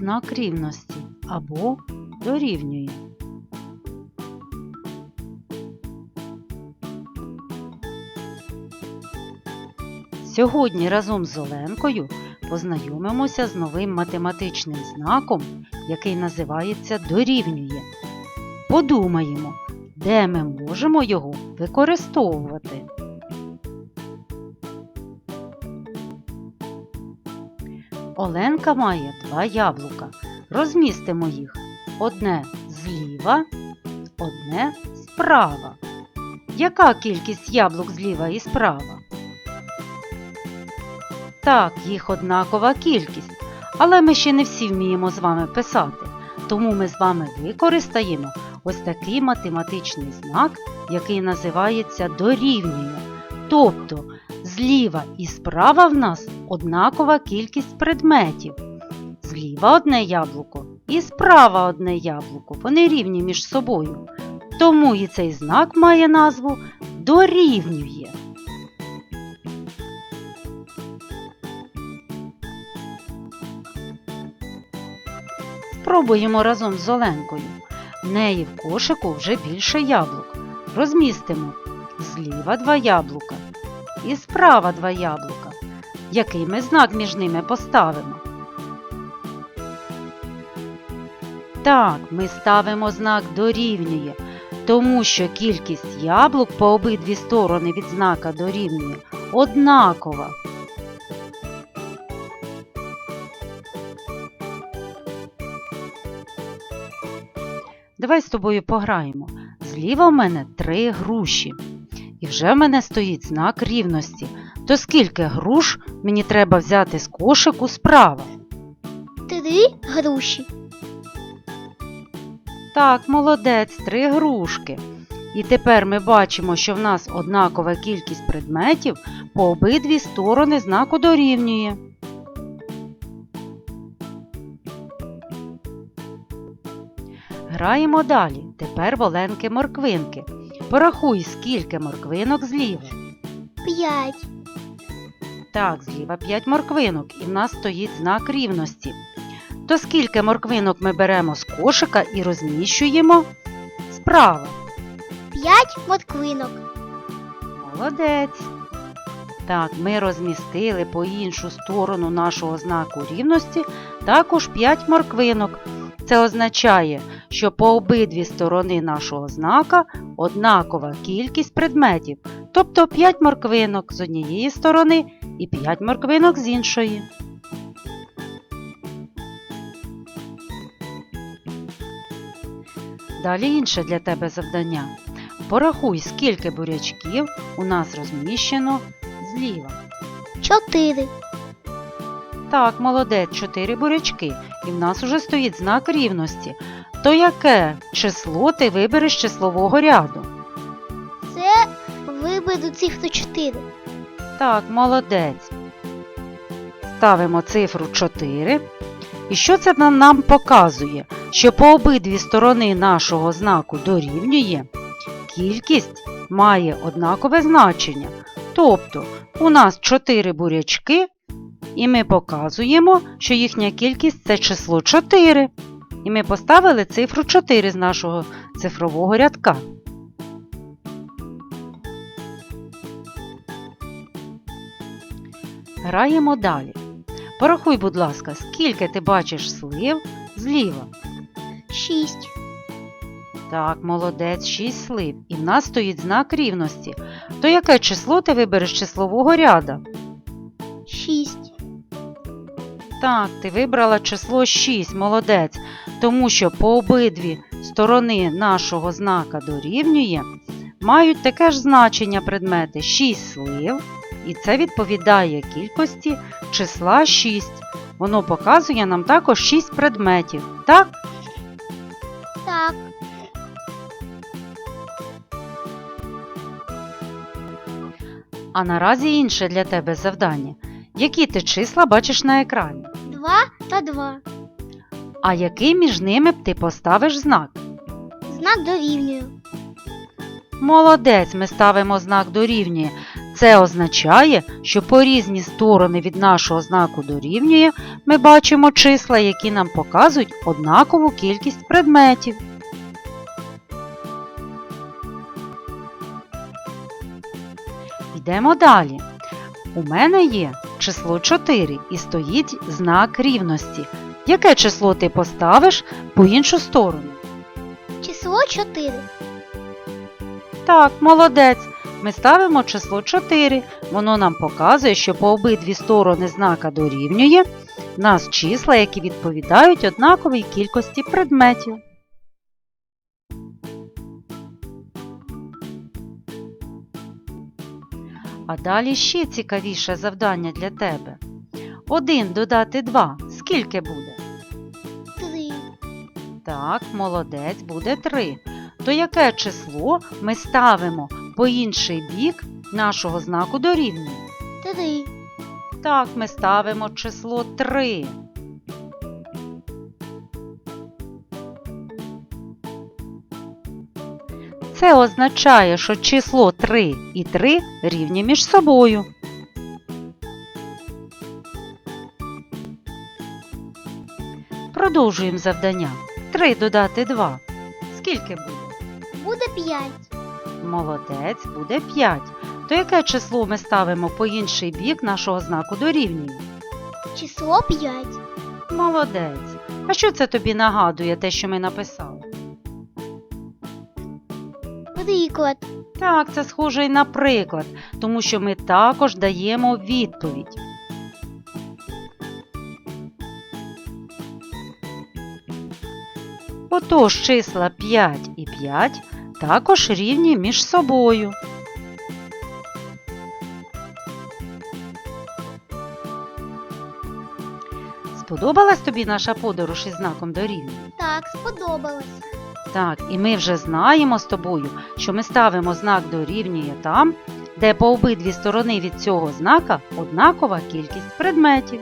знак рівності або дорівнює. Сьогодні разом з Оленкою познайомимося з новим математичним знаком, який називається дорівнює. Подумаємо, де ми можемо його використовувати. Оленка має два яблука. Розмістимо їх одне зліва, одне справа. Яка кількість яблук зліва і справа? Так, їх однакова кількість, але ми ще не всі вміємо з вами писати. Тому ми з вами використаємо ось такий математичний знак, який називається дорівнює. Тобто зліва і справа в нас однакова кількість предметів. Зліва одне яблуко і справа одне яблуко. Вони рівні між собою. Тому і цей знак має назву дорівнює. Спробуємо разом з Оленкою. В неї в кошику вже більше яблук. Розмістимо зліва два яблука і справа два яблука. Який ми знак між ними поставимо? Так, ми ставимо знак дорівнює, тому що кількість яблук по обидві сторони від знака дорівнює однакова. Давай з тобою пограємо. Зліва в мене три груші. І вже в мене стоїть знак рівності. То скільки груш мені треба взяти з кошику справа? Три груші. Так, молодець, три грушки. І тепер ми бачимо, що в нас однакова кількість предметів по обидві сторони знаку дорівнює. Граємо далі. Тепер воленки морквинки. Порахуй, скільки морквинок зліва. П'ять. Так, зліва 5 морквинок, і в нас стоїть знак рівності. То скільки морквинок ми беремо з кошика і розміщуємо справа. П'ять морквинок. Молодець. Так, ми розмістили по іншу сторону нашого знаку рівності також 5 морквинок. Це означає, що по обидві сторони нашого знака однакова кількість предметів, тобто 5 морквинок з однієї сторони і 5 морквинок з іншої. Далі інше для тебе завдання. Порахуй, скільки бурячків у нас розміщено зліва. Чотири. Так, молодець, 4 бурячки, і в нас уже стоїть знак рівності. То яке число ти вибереш з числового ряду? Це виберу цифру чотири. Так, молодець. Ставимо цифру 4. І що це нам, нам показує? Що по обидві сторони нашого знаку дорівнює, кількість має однакове значення. Тобто у нас 4 бурячки, і ми показуємо, що їхня кількість це число 4. І ми поставили цифру 4 з нашого цифрового рядка. Граємо далі. Порахуй, будь ласка, скільки ти бачиш слив зліва. Шість. Так, молодець, 6 слив. І в нас стоїть знак рівності. То яке число ти вибереш числового ряда? Шість. Так, ти вибрала число 6, молодець, тому що по обидві сторони нашого знака дорівнює, мають таке ж значення предмети 6 слив, і це відповідає кількості числа 6. Воно показує нам також 6 предметів. Так? Так. А наразі інше для тебе завдання. Які ти числа бачиш на екрані? Два та два. А який між ними б ти поставиш знак? Знак дорівнює. Молодець, ми ставимо знак дорівнює. Це означає, що по різні сторони від нашого знаку дорівнює ми бачимо числа, які нам показують однакову кількість предметів. Йдемо далі. У мене є число 4 і стоїть знак рівності. Яке число ти поставиш по іншу сторону? Число 4. Так, молодець. Ми ставимо число 4. Воно нам показує, що по обидві сторони знака дорівнює нас числа, які відповідають однаковій кількості предметів. А далі ще цікавіше завдання для тебе. 1 додати 2. Скільки буде? 3. Так, молодець, буде 3. То яке число ми ставимо по інший бік нашого знаку дорівнює? 3. Так, ми ставимо число 3. Це означає, що число 3 і 3 рівні між собою. Продовжуємо завдання. 3 додати 2. Скільки буде? Буде 5. Молодець, буде 5. То яке число ми ставимо по інший бік нашого знаку дорівнює? Число 5. Молодець. А що це тобі нагадує те, що ми написали? Приклад. Так, це схоже і на приклад, тому що ми також даємо відповідь. Отож, числа 5 і 5 також рівні між собою. Сподобалась тобі наша подорож із знаком дорівнює? Так, сподобалось. Так, і ми вже знаємо з тобою, що ми ставимо знак дорівнює там, де по обидві сторони від цього знака однакова кількість предметів.